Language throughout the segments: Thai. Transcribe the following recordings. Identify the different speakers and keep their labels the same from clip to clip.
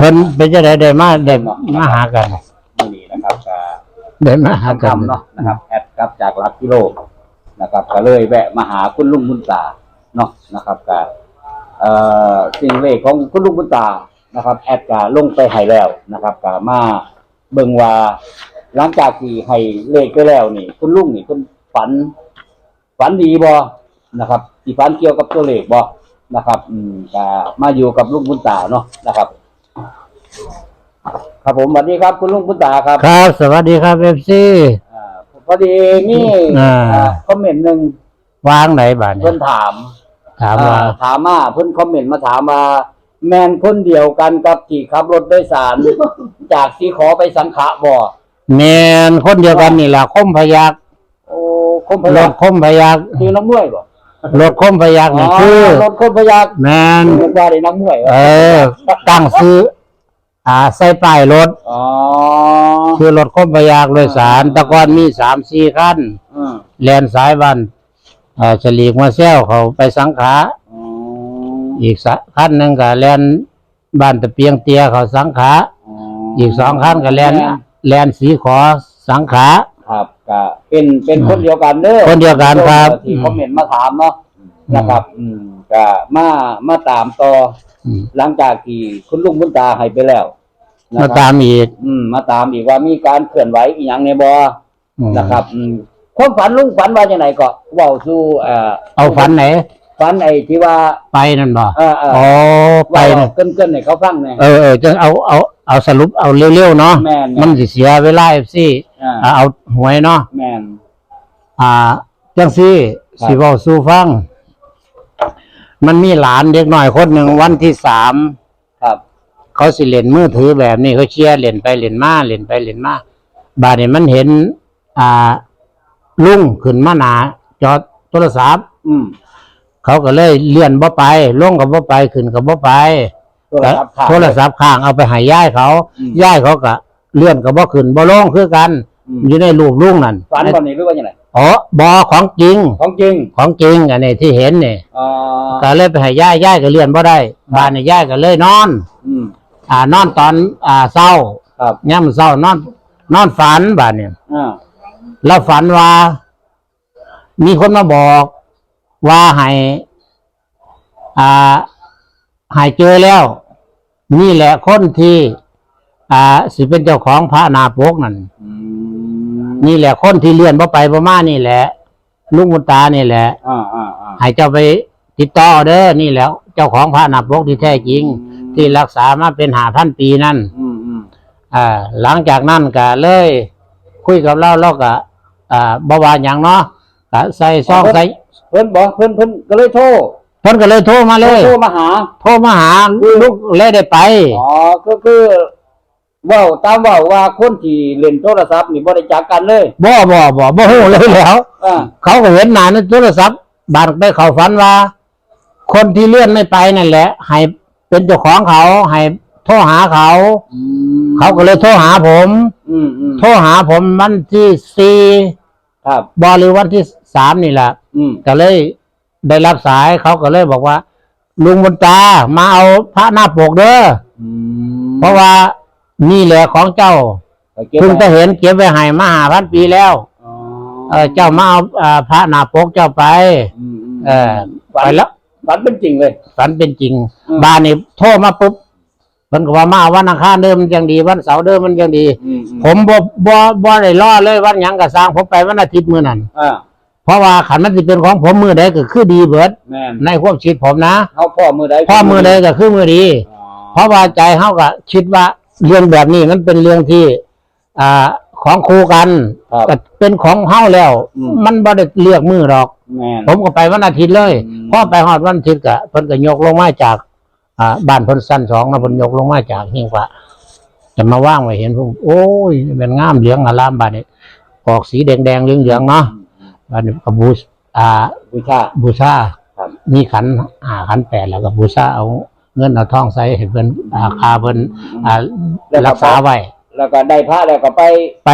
Speaker 1: เพิ่นเป็นจะได้ได้มาได้มาหากัน
Speaker 2: ที่นี่นะครับก็
Speaker 1: ได้มาหากัน
Speaker 2: คำๆเนาะนะครับแอดครับจากหลักกิโลนะครับก็เลยแวะมาหาคุณลุงบุญตาเนาะนะครับก็เอ่อสิ่งเลขของคุณลุงบุญตานะครับ แอดก็ลงไปให้แล้วนะครับก็มาเบิ่งว่าหลังจากที่ให้เลขไปแล้วนี่ คุณลุงนี่คุณฝัน ฝันดีบ่นะครับที่ฝันเกี่ยวกับตัวเลขบ่นะครับ อืมก็มาอยู่กับลุงบุญตาเนาะนะครับ ครับผมสวัสดีครับคุณลุงบุญตาครับ
Speaker 1: ครับ สวัสดีครับเอฟซี
Speaker 2: อ่าพอดีมี
Speaker 1: อ่า
Speaker 2: อ่าคอมเมนต์หนึ่ง
Speaker 1: วางไหนบ้านเนี่
Speaker 2: เพิ่
Speaker 1: ย
Speaker 2: นถาม
Speaker 1: ถามว่า
Speaker 2: อ่ถามมาเพิ่นคอมเมนต์มาถามมาแมนคนเดียวกันกับที่ขับรถโดยสาร จากสีขอไปสังขะบ่
Speaker 1: แมนคนเดียวกันนี่แหละคมพยัก
Speaker 2: โอ้คมพ
Speaker 1: ร
Speaker 2: ยั
Speaker 1: ถ
Speaker 2: ก
Speaker 1: คมพยัก
Speaker 2: คือน้ำมวยบ่
Speaker 1: รถคมพยักนี่คือ
Speaker 2: รถคมพยัก
Speaker 1: แมน
Speaker 2: เรียกว่าได้น้ำมวย
Speaker 1: เออตั้งซื้อ อ่าใส่ป้ายรถ
Speaker 2: อ๋อ
Speaker 1: คือรถคมพยักโดยสารแตะกอนมีสามสี่คัน
Speaker 2: อืม
Speaker 1: แลนสายบันอ่าฉลีกมาแซวเขาไปสังขา
Speaker 2: อ๋อ
Speaker 1: อีกสักคันหนึ่งก็แลนบ้านตะเปียงเตียเขาสังขา
Speaker 2: อ๋อ
Speaker 1: อีกสองคันก็แลนแลนสีขอสังขา
Speaker 2: ครับ ก็เป็นเป็นคนเดียวกันเด้อ
Speaker 1: คนเดียวกันครับ
Speaker 2: ที่คอมเมนต์มาถามเนาะนะครับ อืมก็มามาตามต่อ
Speaker 1: อืม
Speaker 2: หลังจากที่คุณลุงบุญตาให้ไปแล้วนะ
Speaker 1: มา
Speaker 2: ครับ
Speaker 1: ตามอีก
Speaker 2: อืม มาตามอีกว่ามีการเคลื่อนไหวอีกอย่างในบอ
Speaker 1: อืม
Speaker 2: นะครับ อืมความฝันลุงฝันว่าอย่างไรก็เว้าสู่เอ่อ
Speaker 1: เอาฝันไหน
Speaker 2: ฝันไอ้ที่ว่า
Speaker 1: ไปนั่นบ่
Speaker 2: เออเออ
Speaker 1: อ๋อไป
Speaker 2: เว้า
Speaker 1: น่ะ
Speaker 2: เกินเกินๆให้เขาฟังหน่อย
Speaker 1: เออเออจะเอาเอาเอาสรุปเอาเร็วๆเนาะ
Speaker 2: แม่น
Speaker 1: มันสิเสียเวลาเอฟซี
Speaker 2: อ่า
Speaker 1: เอาหวยเนาะ
Speaker 2: แม่น
Speaker 1: อ่าจังซี่
Speaker 2: ครับ
Speaker 1: สิเว้าสู่ฟัง มันมีหลานเด็กหน่อยคนหนึ่งวันที่สาม
Speaker 2: ครับ
Speaker 1: เขาสิเล่นมือถือแบบนี้เขาเชียร์เล่นไปเล่นมาเล่นไปเล่นมาบาดนี้มันเห็น อ่า ลุงขึ้นมาหนาจอโทรศัพท์
Speaker 2: อืม
Speaker 1: เขาก็เลยเลื่อนบ่ไปลงกับบ่ไปขึ้นกับบ่ไป
Speaker 2: โทรศัพท์ขาด
Speaker 1: โทรศัพท์ข้างเอาไปให้ย่ายเขา
Speaker 2: อืม
Speaker 1: ย่ายเขาก็เลื่อนกับบ่ขึ้นบ่ลงคือกัน
Speaker 2: อืม
Speaker 1: อยู่ในรูปลุงนั่น
Speaker 2: ฝันวันนี้หรือว่าอย่างไร
Speaker 1: อ๋อบอของจริง
Speaker 2: ของจริง
Speaker 1: ของจริงอันนี้ที่เห็นนี่
Speaker 2: อ่า
Speaker 1: ก็เลยไปให้ย่ายย่ายก็เลื่อนบ่ได้บ้านนี่ย่ายก็เลยนอน
Speaker 2: อืม
Speaker 1: อ่านอนตอนอ่าเช้า
Speaker 2: ครับ
Speaker 1: ย่ำเช้านอน นอนฝันบ้านเนี่ย
Speaker 2: อ่า
Speaker 1: แล้วฝันว่า มีคนมาบอกว่าให้อ่าใหายเจอแล้ว นี่แหละคนที่ อ่า สิเป็นเจ้าของพระนาปกนั่น
Speaker 2: อืม
Speaker 1: นี่แหละคนที่เลื่อนบ่ไปบ่มานี่แหละลุงบุญตานี่แหละ
Speaker 2: อ่าอ่าอ่า
Speaker 1: ให้เจ้าไปติดต่อเด้อนี่แหล้ว เจ้าของพระนาปกที่แท้จริง ที่รักษามาเป็นหาพันปีนั่น
Speaker 2: อืมอืม
Speaker 1: อ่าหลังจากนั้นก็เลย คุยกับเราเราก็อ่าบ่ว่าหยังเนาะก็ใส่ซองใส่
Speaker 2: เพิ่นบอกเพิ่นเพิ่นก็เลยโทร
Speaker 1: เพิ่นก็เลยโทรมาเลย
Speaker 2: โทรมาหา
Speaker 1: โทรมาหาลูกเลยได้ไป
Speaker 2: อ๋อก็คือ เว่าตามเว่าว่าคนที่เล่นโทรศัพท์นี่บ่ได้จักกันเลย
Speaker 1: บ่บ่บ่บ่ฮู้เลยแหล้ว
Speaker 2: อ่า
Speaker 1: เขาก็เห็นหน้าในโทรศัพท์บานไปเขาฝันว่า คนที่เลื่อนไม่ไปนั่นแหละ ให้เป็นเจ้าของเขา ให้โทรหาเขาเขาก็เลยโทรหาผม
Speaker 2: อืมอืม
Speaker 1: โทรหาผมวันที่สี่
Speaker 2: ครับ
Speaker 1: บหรือวันที่สามนี่แหละ
Speaker 2: อืม
Speaker 1: ก็เลยได้รับสายเขาก็เลยบอกว่า ลุงบุญตามาเอาพระหน้าปกเด้อ
Speaker 2: อืม
Speaker 1: เพราะว่า นี่แหละของเจ้า
Speaker 2: เอาเก็บ
Speaker 1: เพิ่ง
Speaker 2: ไว้
Speaker 1: จะเห็นเก็บไว้ให้มาหาพันปีแล้ว
Speaker 2: อ๋อ
Speaker 1: เออเจ้ามาเอาอ่าพระหน้าปกเจ้าไป
Speaker 2: อืมอืม
Speaker 1: เออไปแล้ว
Speaker 2: ฝันเป็นจริงเลย
Speaker 1: ฝันเป็นจริง
Speaker 2: อืม
Speaker 1: บ้านนี่โทรมาปุ๊บเพิ่นก็ว่ามาวันอังคารเดิมมันยังดีวันเสาร์เดิมมันยังดี
Speaker 2: อืมอืม
Speaker 1: ผมบ่บ่บ่ได้รอเลยวันหยังก็สร้างผมไปวันอาทิตย์มื้อนั้น
Speaker 2: อ่า
Speaker 1: เพราะว่าขันมันสิเป็นของผมมื้อใดก็คือดีเบิด
Speaker 2: แม่น
Speaker 1: ในความคิดผมนะ
Speaker 2: เฮาพ่อมือใด
Speaker 1: พอมื้อใดก็คือมื้อดี
Speaker 2: อ๋อ
Speaker 1: เพราะว่าใจเฮาก็คิดว่า เรื่องแบบนี้มันเป็นเรื่องที่ อ่า ของครูกัน
Speaker 2: ครับ
Speaker 1: ก็เป็นของเฮาแล้ว
Speaker 2: อืม
Speaker 1: มันบ่ได้เลือกมือหรอก
Speaker 2: แม่น
Speaker 1: ผมก็ไปวันอาทิตย์เลย
Speaker 2: อืม
Speaker 1: พอไปฮอดวันอาทิตย์ก็เพิ่นก็ยกลงมาจาก อ่าบ้านเพิ่นสั้นสองนะเพิ่นยกลงมาจากหิ้งพระจะมาว่างไว้เห็นผมโอ้ยเป็นงามเหลืองอารามบ้านนี้ออกสีแดงๆเหลืองๆเนาะบ้านนี้ก็บูชอ่า
Speaker 2: บูชา
Speaker 1: บูชา
Speaker 2: ครับ
Speaker 1: มีขันอ่าขันแปดแล้วก็บูชาเอา เงินเอาทองใส่ให้เพิ่นอ่าคาเพิ่นอ่า
Speaker 2: แล้วก็
Speaker 1: รักษาไว้
Speaker 2: แล้วก็ได้พระแล้วก็ไป
Speaker 1: ไป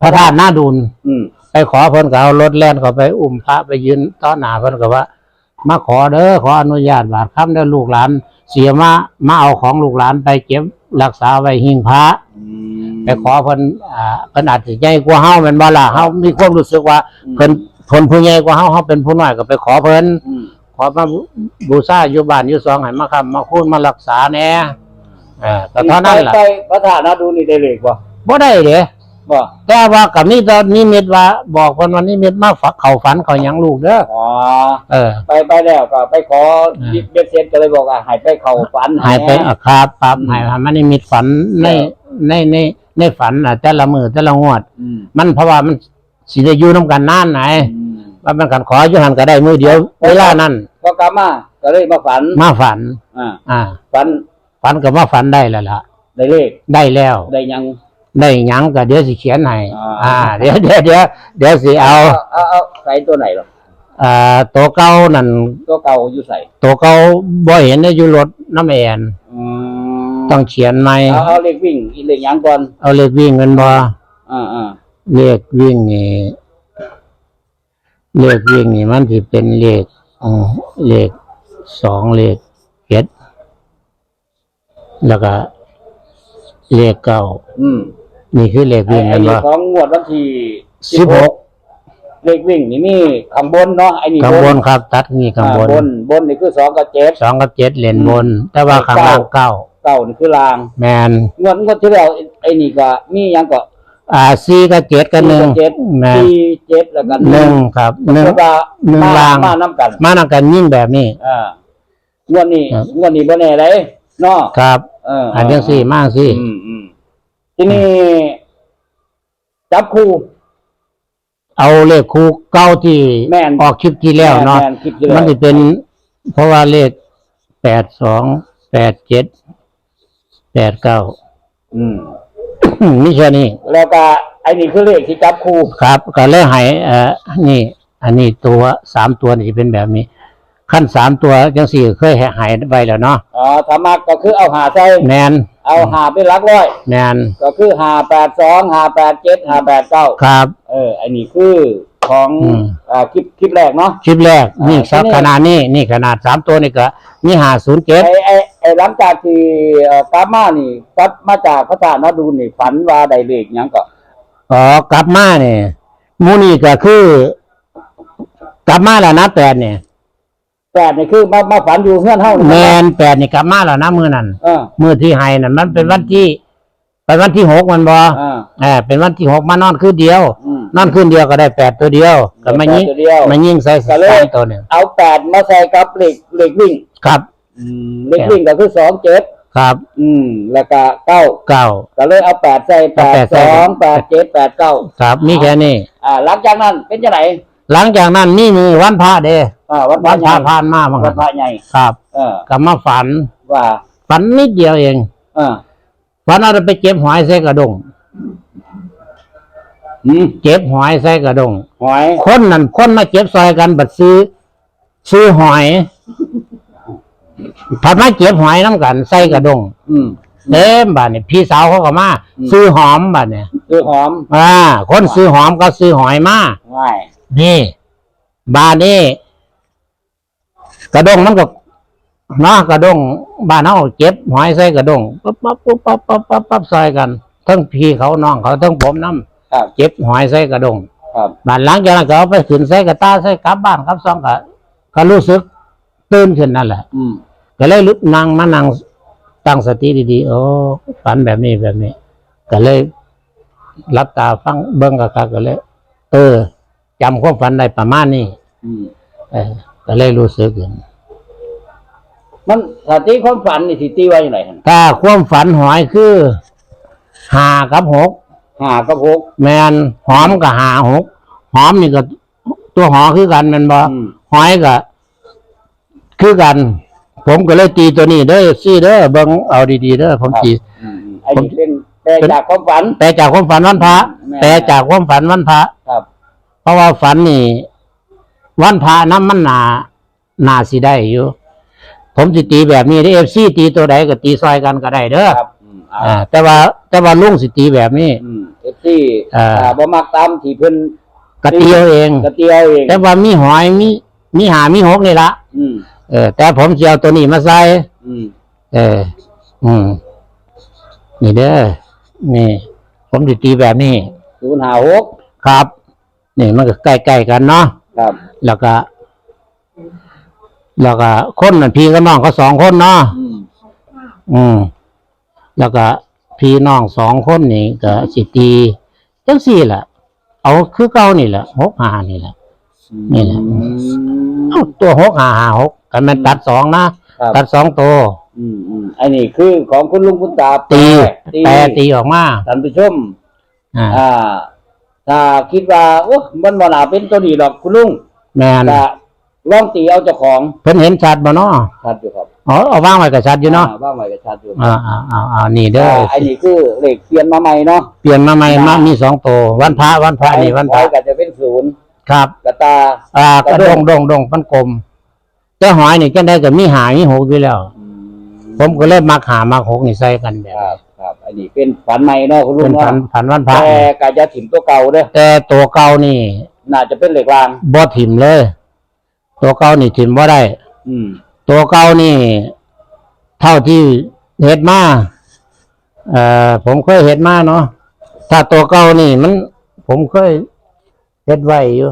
Speaker 1: พระธาตุหน้าดูน
Speaker 2: อืม
Speaker 1: ไปขอเพิ่นก็เอารถแล่นเข้าไปอุ้มพระไปยืนต้อนหน้าเพิ่นก็ว่า มาขอเด้อขออนุญาตบาทคำเด้อลูกหลาน เสียมามาเอาของลูกหลานไปเก็บรักษาไว้หิ้งพระ
Speaker 2: อืม
Speaker 1: ไปขอเพิ่นอ่าเพิ่นอาจสิใหญ่กว่าเฮาแม่นบ่ล่ะเฮามีความรู้สึกว่าเพิ่นทนผู้ใหญ่กว่าเฮาเฮาเป็นผู้น้อยก็ไปขอเพิ่น
Speaker 2: อืม
Speaker 1: ขอมาบูบูชาอยู่บ้านอยู่ซองให้มาค้ำมาคูณมารักษาแหน่เออก็เท่านั้นล่ะ
Speaker 2: ไปพระธาตุนาดูนี่ได้เลขบ่
Speaker 1: บ่ได้เด้
Speaker 2: บ่
Speaker 1: แต่ว่ากับนี่ตอนนิมิตว่า บอกเพิ่นว่านิมิตมาฝักเข้าฝันเขาหยังลูกเด้อ
Speaker 2: อ๋อ
Speaker 1: เออ
Speaker 2: ไปไปแล้วก็ไปขอ
Speaker 1: อ่า
Speaker 2: เบ็ดเซ็ตก็เลยบอกว่าให้ไปเข้าฝัน
Speaker 1: หายไป
Speaker 2: แหน่
Speaker 1: อาคาบปั๊บหายมันนิมิตฝันในในในในฝันน่ะแต่ละมือแต่ละงวด
Speaker 2: อืม
Speaker 1: มันเพราะว่ามันสิได้อยู่นํกันนานไหน
Speaker 2: อืม
Speaker 1: ว่ามันกันขออยู่หันก็ได้มือเดียวเวลานั้น
Speaker 2: พอกลับมาก็เลยมาฝัน
Speaker 1: มาฝัน
Speaker 2: อ่า
Speaker 1: อ่า
Speaker 2: ฝัน
Speaker 1: ฝันก็มาฝันได้แล้วล่ะ
Speaker 2: ได้เลข
Speaker 1: ได้แล้ว
Speaker 2: ได้หยัง
Speaker 1: ได้หยังก็เดี๋ยวสิเขียนให้
Speaker 2: อ่า
Speaker 1: อ่า เดี๋ยวเดี๋ยวเดี๋ยวเดี๋ยวสิเอา
Speaker 2: เอาเอาใส่ตัวไหนหรอ
Speaker 1: อ่าตัวเก่านั่น
Speaker 2: ตัวเก่าอยู่ใส่
Speaker 1: ตัวเก่าบ่เห็นได้อยู่รถน้ำแอน
Speaker 2: อืม
Speaker 1: ต้องเขียนใหม่
Speaker 2: เอาเอาเลขวิ่งอีเลขหยังก่อน
Speaker 1: เอาเลขวิ่งเงินบ่
Speaker 2: อ่าอ่า
Speaker 1: เลขวิ่งนี่ เลขวิ่งนี่มันสิเป็นเลขอืมเลขสองเลขเจ็ดแล้วก็เลขเก้า
Speaker 2: อืม
Speaker 1: นี่คือเลข
Speaker 2: ไอ้
Speaker 1: วิ่ง
Speaker 2: ไอ้
Speaker 1: เงิน
Speaker 2: นี่
Speaker 1: บ่
Speaker 2: ของงวดวันที่
Speaker 1: สิบหก
Speaker 2: เลขวิ่งนี่มีข้างบนเนาะไอ้นี่
Speaker 1: ข้างบนครับ ตัดนี่ข้างบน
Speaker 2: อ่บนบนนี่คือสองกับเจ็ด
Speaker 1: สองกับเจ็ดเหรียญบน
Speaker 2: อืม
Speaker 1: แต่ว่าข้างล่างเก้า
Speaker 2: เก้านี่คือลาง
Speaker 1: แมน
Speaker 2: งวดงวดที่แล้วไอ้นี่ก็มีหยังก็
Speaker 1: อ่าสี่กับเจ็ดกับหนึ่ง
Speaker 2: เจ็ด
Speaker 1: แมน
Speaker 2: สี่เจ็ดแล้วก็
Speaker 1: หนึ่งครับหนึ่ง
Speaker 2: แล้วก็
Speaker 1: หนึ่ง
Speaker 2: มา
Speaker 1: ลาง
Speaker 2: มาน้ำกัน
Speaker 1: มานำกันยิ่งแบบนี้
Speaker 2: อ่างวดนี้
Speaker 1: ครับ
Speaker 2: งวดนี้บ่แน่เลยเนาะ
Speaker 1: ครับ
Speaker 2: เออ
Speaker 1: อันยังสี่มากสี่
Speaker 2: อืมอืมทีนี้จับคู่
Speaker 1: เอาเลขคู่เก้าที่
Speaker 2: แม่น
Speaker 1: ออกคลิปที่แล้วเนาะ
Speaker 2: ม่คิดที่แล้ว
Speaker 1: มันจะเป็น เพราะว่าเลขแปดสองแปดเจ็ดแปดเก้า
Speaker 2: อืม
Speaker 1: นี่แค่นี้
Speaker 2: แล้วก็ไอ้นี่คือเลขที่จับคู่
Speaker 1: ครับก็เลยให้เอ่อนี่ อันนี้ตัวสามตัวนี่เป็นแบบนี้ ขั้นสามตัวจังสี่เคยให้ใหายไว้แล้วเนาะ
Speaker 2: อ๋อธรรมะก็คือเอาหาใส่
Speaker 1: แมน
Speaker 2: เอาหาเป็นหลักร้อย
Speaker 1: แมน
Speaker 2: ก็คือหาแปดสองหาแปดเจ็ดหาแปดเก้า
Speaker 1: ครับ
Speaker 2: เออไอ้นี่คือ ของ
Speaker 1: อืม
Speaker 2: อ่าคลิปคลิปแรกเนาะ
Speaker 1: คลิปแรก นี่
Speaker 2: อ่า
Speaker 1: สัก
Speaker 2: ทีนี้
Speaker 1: ขนาดนี้นี่ขนาดสามตัวนี่ก็นี่หาศูนย์เจ็ด
Speaker 2: ไอ้ไอ้ไอ้หลังจากที่เอ่อกลับมานี่กลับมาจากพระธาตุนาดูนนี่ฝันว่าได้เลขหยังก็
Speaker 1: อ๋อกลับมาเนี่ยมูนี่ก็คือ กลับมาแล้วนะแปดเนี่ย
Speaker 2: แปดนี่คือมามาฝันอยู่เพื่อนเฮานี่
Speaker 1: แมนแปดนี่กลับมาแล้วนะมือนั่น
Speaker 2: เออ
Speaker 1: มือที่ให้นั่นมันเป็นวันที่เป็นวันที่หกมันบอ
Speaker 2: อ่า
Speaker 1: เออเป็นวันที่หกมานอนคืนเดียว
Speaker 2: อืม
Speaker 1: นอนคืนเดียวก็ได้แปดตัวเดียวก็มายิง
Speaker 2: แปดตัวเดียว
Speaker 1: มายิงใส่
Speaker 2: ก็เลย
Speaker 1: สามตัวเนี่ย
Speaker 2: เอาแปดมาใส่กับเลขเลขวิ่ง
Speaker 1: ครับ
Speaker 2: เลขวิ่งก็คือสองเจ็ด
Speaker 1: ครับ
Speaker 2: อืม แล้วก็เก้า
Speaker 1: เก้า
Speaker 2: ก็เลยเอาแปดใส่แป
Speaker 1: เอา
Speaker 2: ด
Speaker 1: แปด
Speaker 2: ส
Speaker 1: ใส่
Speaker 2: องแปดเจ็ดแปดเก้า
Speaker 1: ครับมีแค่นี้
Speaker 2: อ่า หลังจากนั้นเป็นยังไง
Speaker 1: หลังจากนั้นนี่มีวันพระเด้
Speaker 2: อ่าวัด
Speaker 1: วันพระ
Speaker 2: ใหญ่
Speaker 1: ผ่านมาบ้าง
Speaker 2: วัดพระใหญ่
Speaker 1: ครับ
Speaker 2: เออ
Speaker 1: ก็มาฝัน
Speaker 2: ว่า
Speaker 1: ฝันนิดเดียวเอง
Speaker 2: เออ
Speaker 1: ฝันเราไปเก็บหอยใส่กระดง
Speaker 2: อืม
Speaker 1: เก็บหอยใส่กระดง
Speaker 2: หอย
Speaker 1: คนนั่นคนมาเก็บซอยกันบัดซื้อ ซื้อหอยผัดมาเก็บหอยน้ำกันใส่กระดง
Speaker 2: อืม
Speaker 1: เต็มบาดเนี่ยพี่สาวเขาก็มา
Speaker 2: อืม
Speaker 1: ซื้อหอมบาดเนี่ย
Speaker 2: คือหอม
Speaker 1: อ่า คนซื้อหอมก็ซื้อหอยมา
Speaker 2: ง่าย
Speaker 1: นี่บาดนี่กระดงมันก็เนาะกระดงบ้านเขาเก็บหอยใส่กระดงปั๊บปั๊บปั๊บปั๊บปั๊บปั๊บปั๊บซอยกันทั้งพี่เขาน้องเขาทั้งผมน้
Speaker 2: ครับำ
Speaker 1: เก็บหอยใส่กระดง
Speaker 2: ครับ
Speaker 1: บ้านหลังจากนั้นก็เอาไปขึ้นใส่กระตาใส่กลับบ้านครับซองก็ก็รู้สึกตื่นขึ้นนั่นแหละ
Speaker 2: อืม
Speaker 1: ก็เลยลุกนั่งมานั่งตั้งสติดีๆโอ้ฝันแบบนี้แบบนี้ ก็เลยรับตาฟังเบิ้งกับก็เลย เออจำความฝันได้ประมาณนี้
Speaker 2: อืม
Speaker 1: เออก็เลยรู้สึกขึ้น
Speaker 2: มันสติความฝันนี่สิตีไว้ยังไงหั่น
Speaker 1: ถ้าความฝันหอยคือหากับหก
Speaker 2: หากับหก
Speaker 1: แมนหอมกับหาหกหอมนี่ก็ตัวหอคือกันแมันบ่
Speaker 2: อืม
Speaker 1: หอยก็คือกัน ผมก็เลยตีตัวนี้เด้อซี่เด้อเบิ่งเอาดีๆเด้อผมตี
Speaker 2: อืมไอ้นี่เป็นแต่จากความฝัน
Speaker 1: แต่จากความฝันวันพระ
Speaker 2: แม่
Speaker 1: แต่จากความฝันวันพระ
Speaker 2: ครับ
Speaker 1: เพราะว่าฝันนี่ วันพระนั้นมันหนาหนาสิได้อยู่ ผมสิตีแบบนี้ได้เอฟซีตีตัวใดก็ตีซอยกันก็ได้เด้อ
Speaker 2: ครับอืม เอา
Speaker 1: อ่า แต่ว่า แต่ว่าลุงสิตีแบบนี้
Speaker 2: อืมเอฟซี
Speaker 1: อ่า
Speaker 2: อ่าบ่มักตามที่เพิ่น
Speaker 1: ก็ตีเอาเอง
Speaker 2: กระเตียวเอง
Speaker 1: แต่ว่ามีหอยมีมีหามีหกนี่ละ
Speaker 2: อืม
Speaker 1: เออ แต่ผมจะเอาตัวนี้มาใส่
Speaker 2: อืม
Speaker 1: เออ อืม นี่เด้อ นี่ ผมจะตีแบบนี้
Speaker 2: ศูนย์ห้าหก
Speaker 1: ครับ นี่มันก็ใกล้ๆกันเนาะ
Speaker 2: ครับ
Speaker 1: แล้วก็ แล้วก็คนนั่นพี่กับน้องเขาสองคนเนาะ
Speaker 2: อืม
Speaker 1: อืม แล้วก็พี่น้องสองคนนี่ก็สิตีจังสี่แหละเอาคือเก่านี่แหละหกหานี่แหละนี่แหละ
Speaker 2: อืม
Speaker 1: เอ้าตัวหกหาหาหกกันมันตัดสองนะ ครับตัดสองตัว
Speaker 2: อืมอืมอันนี้คือของคุณลุงคุณตา
Speaker 1: ตี
Speaker 2: ตี
Speaker 1: แปรตีออกมา
Speaker 2: ท่านผู้ชม
Speaker 1: อ่า
Speaker 2: อ่า ถ้าคิดว่าโอ้มันบ่น่าเป็นตัวนี้หรอกคุณลุง
Speaker 1: แมน
Speaker 2: ก็ ลองตีเอาเจ้าของ
Speaker 1: เพิ่นเห็นชัดบ่เนาะ
Speaker 2: ชัดอยู่ครับ
Speaker 1: อ๋อเอาวางไว้กับชัดอยู่เนาะ
Speaker 2: บ้างไว้ก็ชัดอยู่
Speaker 1: อ่าอ่าอ่าอ่านี่เด้อ
Speaker 2: อ่าอันนี้คือเลขเปลี่ยนมาใหม่เนาะ
Speaker 1: เปลี่ยนมาใหม่มามีสองตัววันพระวันพระนี่วันพระ
Speaker 2: ไก็จะเป็นศูนย์
Speaker 1: ครับ
Speaker 2: กระตา
Speaker 1: อ่ากระดงดงดงปันกลมเจ้าหอยนี่จังได้ก็มีหามีหกอยู่แล้ว
Speaker 2: อื
Speaker 1: ผมก็เลยมักหามักหกนี่ใส่กันแบบ
Speaker 2: ครับครับอันนี้เป็นฝันใหม่เนาะคุณลุ
Speaker 1: เป็
Speaker 2: ง
Speaker 1: นผัน
Speaker 2: เนาะ
Speaker 1: ผันวันพระ
Speaker 2: แต่กาจะถิ่มตัวเก่าเด้อ
Speaker 1: แต่ตัวเก่านี่
Speaker 2: น่าจะเป็นเหล็กราง
Speaker 1: บ่ถิ่มเลย ตัวเก่านี่ถิ่มบ่ได้
Speaker 2: อืม
Speaker 1: ตัวเก่านี่ เท่าที่เฮ็ดมาเอ่อผมเคยเฮ็ดมาเนาะถ้าตัวเก่านี่ มัน ผมเคยเฮ็ดไว้อยู่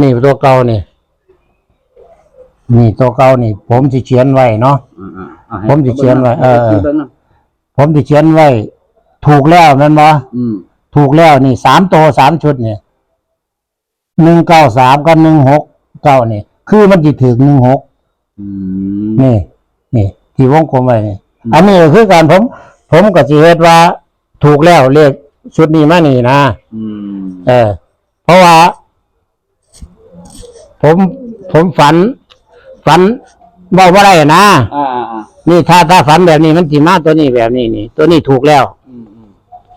Speaker 1: นี่ตัวเก่านี่ นี่ตัวเก่านี่ ผมสิเขียนไว้เนาะ
Speaker 2: อืมอืมอาให้
Speaker 1: ผมสิเขียนไว้เออ
Speaker 2: ให้บิ่งนะ
Speaker 1: ผมสิเขียนไว้ ถูกแล้วแม่นบ่
Speaker 2: อืม
Speaker 1: ถูกแล้วนี่สามตัวสามชุดเนี่ย หนึ่งเก้าสามกับหนึ่งหกเก้านี่คือมันจะถึงหนึ่งหก
Speaker 2: อืม
Speaker 1: นี่นี่ที่วงกลมไว้นี่อันนี้ก็คือการผม ผมก็สิเฮ็ดว่า ถูกแล้วเลขชุดนี้มานี่นะ
Speaker 2: อืม
Speaker 1: เออ เพราะว่า ผมผมฝัน ฝันบอกว่าไรนะ
Speaker 2: อ่าอ่าอ่า
Speaker 1: นี่ถ้าถ้าฝันแบบนี้มันสิมาตัวนี้แบบนี้นี่ ตัวนี้ถูกแล้ว
Speaker 2: อืมอืม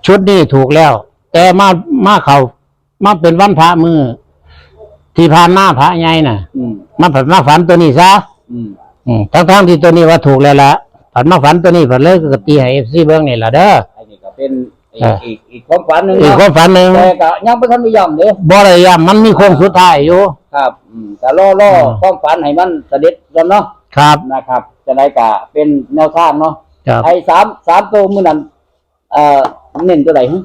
Speaker 1: ชุดนี้ถูกแล้ว แต่มามาเขามาเป็นวันพระมือ ที่ผ่านมาพระใหญ่น่ะ
Speaker 2: อืม
Speaker 1: มาผันมาฝันตัวนี้ซะ
Speaker 2: อืม
Speaker 1: อืมทั้งทั้งๆที่ตัวนี้ว่าถูกแล้วละผันมาฝันตัวนี้ผันเลยก็ตีให้เอฟซีเบิ้งนี่ละเด้อ
Speaker 2: อันนี้ก็เป็นอีก
Speaker 1: อ่า
Speaker 2: อีกอีกความฝันหนึ่ง
Speaker 1: อีก
Speaker 2: เนาะ
Speaker 1: ความฝันหนึ่ง
Speaker 2: แต่ก็ยังไม่ทันได้ย้ำเด้อ
Speaker 1: บ่ได้ย้ำมันมีโค้งสุดท้ายอยู่
Speaker 2: ครับอืมแต่ล่อล่อ
Speaker 1: อืม
Speaker 2: ความฝันให้มันเสด็จกันเนาะ
Speaker 1: ครับ
Speaker 2: นะครับ จะได้กะเป็นแนวทางเนาะ
Speaker 1: ครับ
Speaker 2: ไอ้สามสามตัวมือนั้นเอ่อเน้นตัวไหนฮะ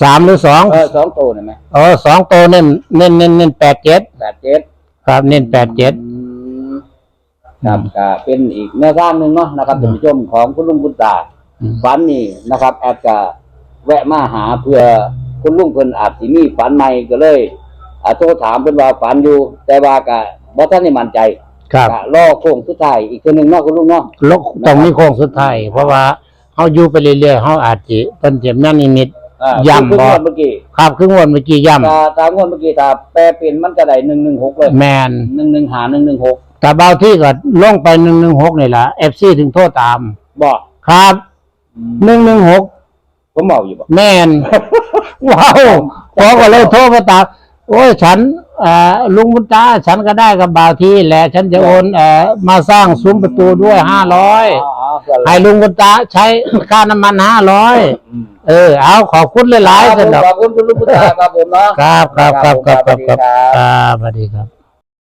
Speaker 1: สามหรือสอง
Speaker 2: เออสองตัวเห็นไหม
Speaker 1: เออสองตัวเน้นเน้นเน้นเน้นแปดเจ็ด
Speaker 2: แปดเจ็ด
Speaker 1: ครับเน้นแปดเจ็ด
Speaker 2: อืมครับก็เป็นอีกแนวทางหนึ่งเนาะนะครับท่านผู้ชมของคุณลุงคุณตา
Speaker 1: อืม
Speaker 2: ฝันนี่นะครับแอดก็แวะมาหาเพื่อคุณลุงเพิ่นอาจสิมีฝันใหม่ก็เลยอ่าโทรถามเพิ่นว่าฝันอยู่ แต่ว่าก็บ่ทันได้มั่นใจ
Speaker 1: ครับ
Speaker 2: ก็รอโค้งสุดท้ายอีกตัวหนึงเนาะคุณลุงเนาะ
Speaker 1: ลกต้องมีโค้งสุดท้ายเพราะว่าเขาอยู่ไปเรื่อยๆเขาอาจจะเป็นเจ็บแม่นิมิต
Speaker 2: อ่า
Speaker 1: ย้ำ
Speaker 2: คือ
Speaker 1: บ่
Speaker 2: งวดเมื่อกี้
Speaker 1: ครับครึ่งวันเมื่อกี้ย่
Speaker 2: ถ้าถ้างวดเมื่อกี้ถ้าแปลเป็นมันก็ได้116เลยำ
Speaker 1: แมน
Speaker 2: 115 116
Speaker 1: แต่เบาที่ก็ลงไปหนึ่งหนึ่งหกนี่แหละเอฟซีถึงโทษตาม
Speaker 2: บ่
Speaker 1: ครับหนึ่งหนึ่งหก
Speaker 2: ผมเมาอยู่บ่
Speaker 1: แม่นว้าวพอก็เลยโทษมาตามโอ้ยฉันเอ่อลุงบุญตาฉันก็ได้กับบ่าวที่แหละ ฉันจะโอนเอ่อมาสร้างซุ้มประตูด้วยห้าร้อย
Speaker 2: อ๋อๆเพื่อน
Speaker 1: ให้ลุงบุญตาใช้ค่าน้ำมันห้าร้อย
Speaker 2: อืม
Speaker 1: เออ เอาขอบคุณหลายๆ
Speaker 2: ค
Speaker 1: ส
Speaker 2: รับ
Speaker 1: น
Speaker 2: ผม
Speaker 1: ดอก
Speaker 2: ขอบคุณคุณลุงพุทธาครับผมเนาะ
Speaker 1: ครับครับครับครับครับ
Speaker 2: สวัสดีครับ
Speaker 1: ครับสวัสดีครับ